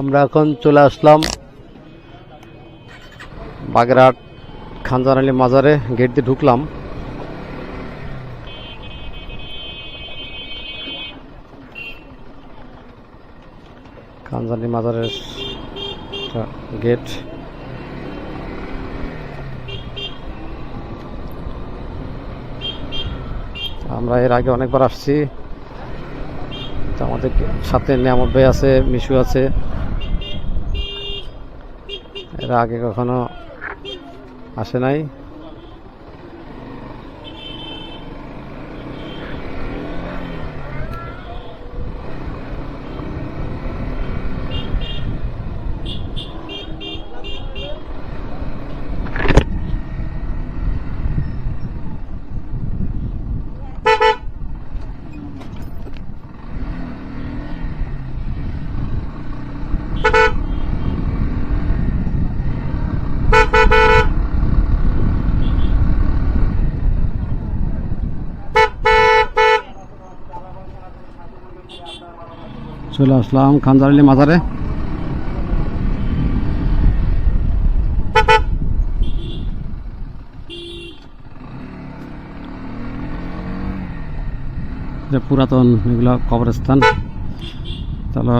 আমরা এখন চলে আসলাম বাগেরহাট খানজান আলী মাজারে, গেট দিয়ে ঢুকলাম। খানজান আলী মাজারের গেট। আমরা এর আগে অনেকবার আসছি। আমাদের সাথে নিয়ামত ভাই আছে, মিশু আছে। এরা আগে কখনো আসে নাই। চলে আসলাম খানজারালি মাজারে। পুরাতন এগুলো কবরস্থান তাহলে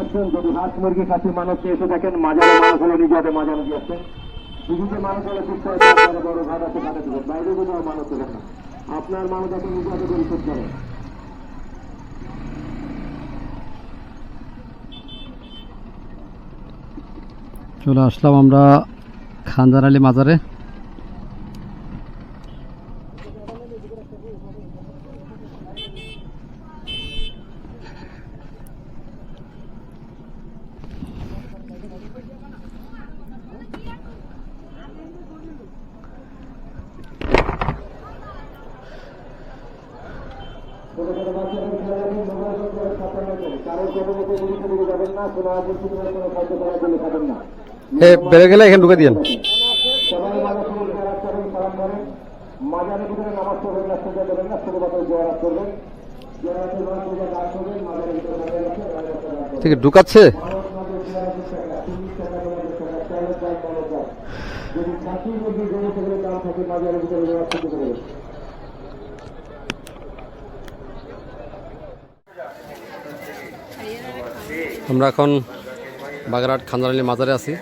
আসছেন যদি হাঁস মুরগি খাসি মানুষ এসে দেখেন, মাজারে মানুষ হলে নিজে হাতে দিয়ে আসছেন দিদিতে মানুষ হলে সুস্থ হয়েছে আপনারা বড় ঘাট আছে ঘাটে দেবেন বাইরে কোনো মানুষ দেবেন না। আপনার মানুষ আছে নিজে পরিশোধ করেন চলে আসলাম আমরা খানজান আলী মাজারে ছোট ছোট বাচ্চাদের খেলা যাবেন মোবাইল ফোন করে সাবধান রাখবেন কারোর কোনো মতো মুড়ি ফুড়ি যাবেন না কোনো আগে কোনো কোনো খাদ্য খাওয়া করলে খাবেন না এ বেড়ে গেলে এখানে ঢুকে দিয়েন। না না আছে গাছ আছে, গাছ আছে। ঠিক আছে, ঢুকাচ্ছে মানুষ মাঝে জেরাতের টাকা তিরিশ টাকা জেরাতের টাকা চালের দাম মানের দাম যদি খাসি মুরগি গরু সেগুলো দাম থাকে মাজারের ভিতরে জেরাত করতে পারবেন আমরা এখন বাগেরহাট খানজান আলী মাজারে আছি।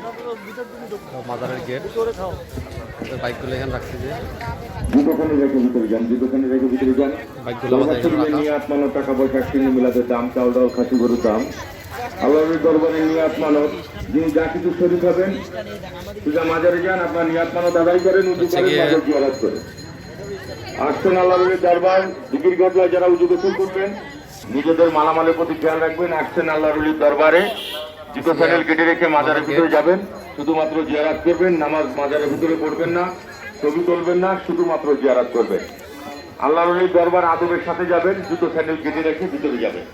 মাজারের গেট বাইকগুলো এখানে রাখছি যে। বাইকগুলো নিয়ে আত্মানো টাকা পয়সা কিনে মিলাতে দাম চাল ডাল খাসি গরুর দাম। আল্লাহর দরবারে নিয়াত মানত যিনি যা কিছু শরীর হবেন পূজা মাজারে যান আপনার নিয়াত মানত আদায় করেন আল্লাহর দরবার দিকির গদলায় যারা উজু গোসল করবেন নিজেদের মালামালের প্রতি খেয়াল রাখবেন আসছেন আল্লাহর দরবারে। জুতো স্যান্ডেল কেটে রেখে মাজারের ভিতরে যাবেন। শুধুমাত্র জিয়ারাত করবেন নামাজ মাজারের ভিতরে পড়বেন না ছবি তুলবেন না শুধুমাত্র জিয়ারাত করবেন। আল্লাহর ওলির দরবার আদবের সাথে যাবেন জুতো স্যান্ডেল কেটে রেখে ভিতরে যাবেন।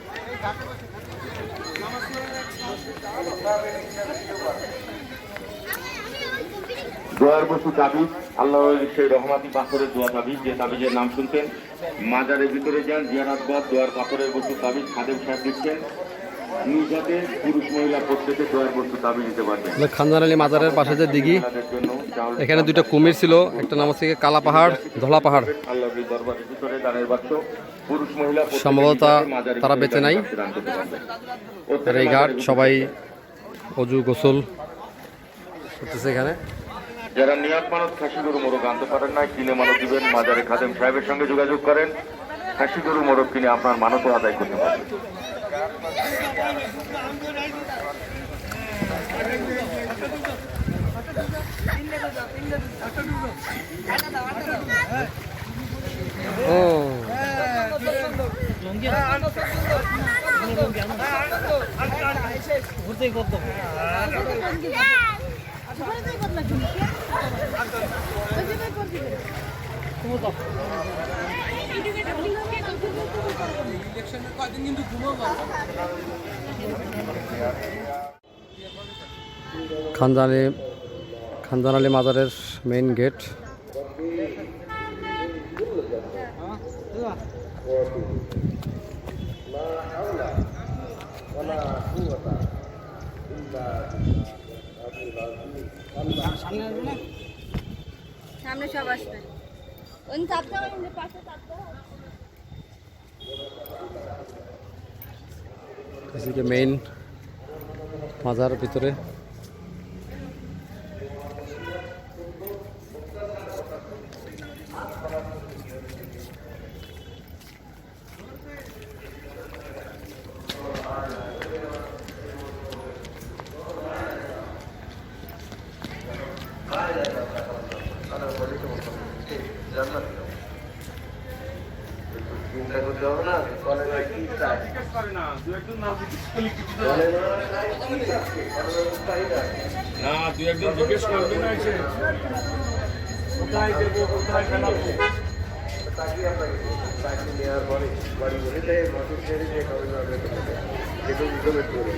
দোয়ার বস্তু তাবিজ আল্লাহ সেই রহমাতি পাথরের দোয়া তাবিজ যে তাবিজের নাম শুনতেন মাজারের ভিতরে যান জিয়ারাতবাদ দোয়ার পাথরের বস্তু তাবিজ খাদেম সাহেব দিচ্ছেন। নিজ পুরুষ মহিলা প্রত্যেকে দোয়ার বস্তু তাবিজ নিতে পারবেন। খানজান আলী মাজারের পাশে যে দিঘি এখানে দুইটা কুমির ছিল একটা নাম হচ্ছে কালা পাহাড় ধলা পাহাড়। সম্ভবত তারা বেঁচে নাই। আর এই ঘাট সবাই অজু গোসল করতেছে এখানে। যারা নিয়াত মানত খাসি গরু মোরগ আনতে পারেন না কিনে মানত দিবেন মাজারে খাদেম সাহেবের সঙ্গে যোগাযোগ করেন খাসি গরু মোরগ কিনে আপনার মানতও আদায় করতে পারেন ও খানজানে খানজানালি মাজারের মেইন গেট সামনে সব আসবে। ওই চাপতে হবে পাশে চাপতে হবে মেইন মাজার ভিতরে। না কলেজে কি চাই না দু একজন জিজ্ঞেস করবে না এসে। কোথায় দেবো কোথায় ফেলাবো? চাকরি আপনাকে চাকরি নেওয়ার পরে বাড়ি বসে মাসুর ছেড়ে দিয়ে কবে যাবে করে